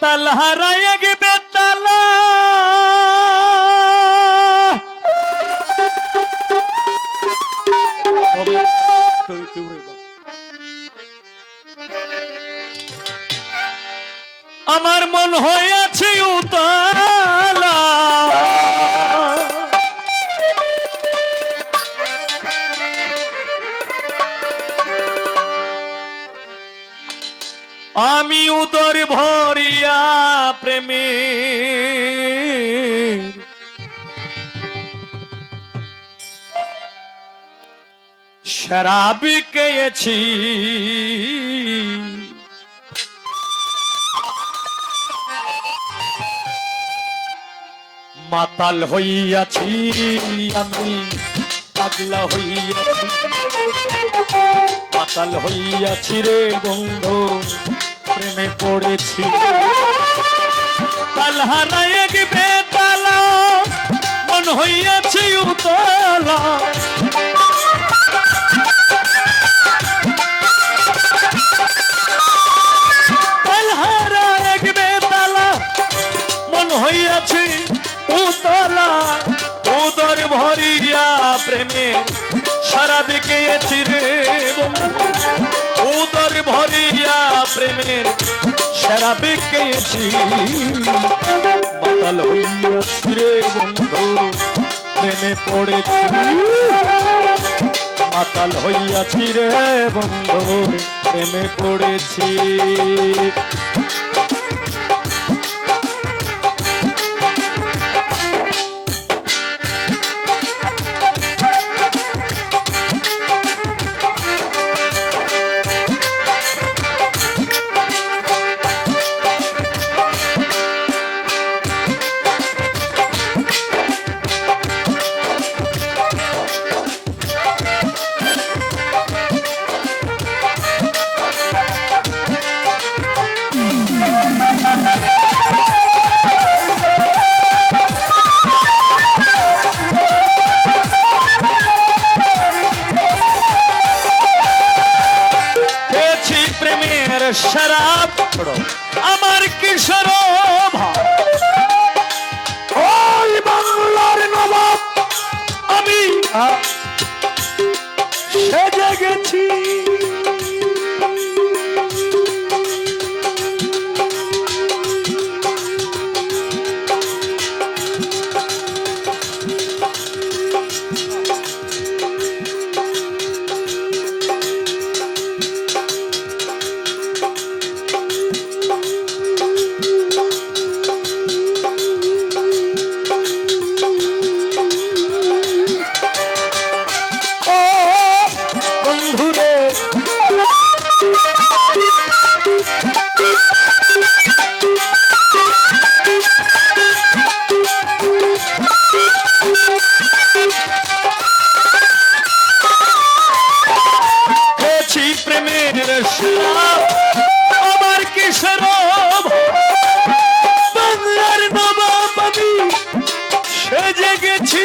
বেতাল হারায় গে বেতাল। আমার মন হয়েছে উতালা আমি উদর ভরিয়া প্রেমে শরাব খেয়েছি মাতাল হইয়াছি আমি। পাগলা হইয়াছি মাতাল হইয়াছি রে বন্ধু প্রেমে পড়েছি। তালা মন হইয়াছি উতলা। হইয়াছি উতলা। প্রেমে সারা দিকে রে বন্ধু। উদর ভরিয়া প্রেমের সারা হইয়াছি রে বন্ধু, প্রেমে পড়েছি। মাতাল হইয়াছি রে বন্ধু, প্রেমে পড়েছি। শরাব প্রেমের সাপ আমার কিশোর বাংলার নবাব আমি সেজে গেছি।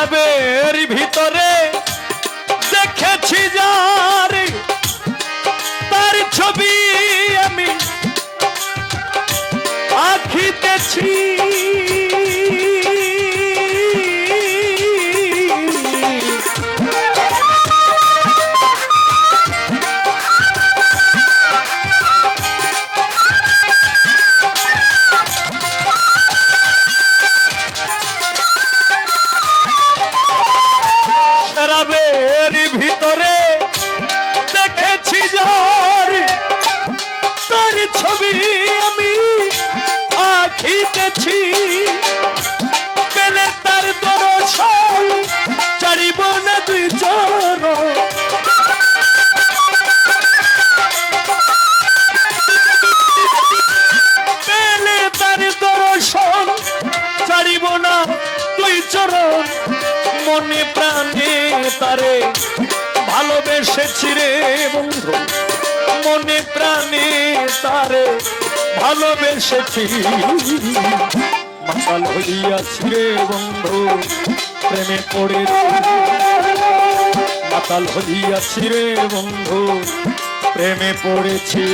গোলাপের ভিতরে দেখেছি যার তার ছবি আমি আঁখিতেছি ছবি আমি আঁকিতেছি। পেলে তার দর্শন চারিব না দুই চরণ। পেলে তার দর্শন ছাড়িব না তুই চরণ। মনে প্রাণে তারে ভালোবেসেছি রে বন্ধু। মনে প্রাণে তারে ভালোবেসেছি। মাতাল হইয়াছি রে বন্ধু, প্রেমে পড়েছি। মাতাল হইয়াছি রে বন্ধু, প্রেমে পড়েছি।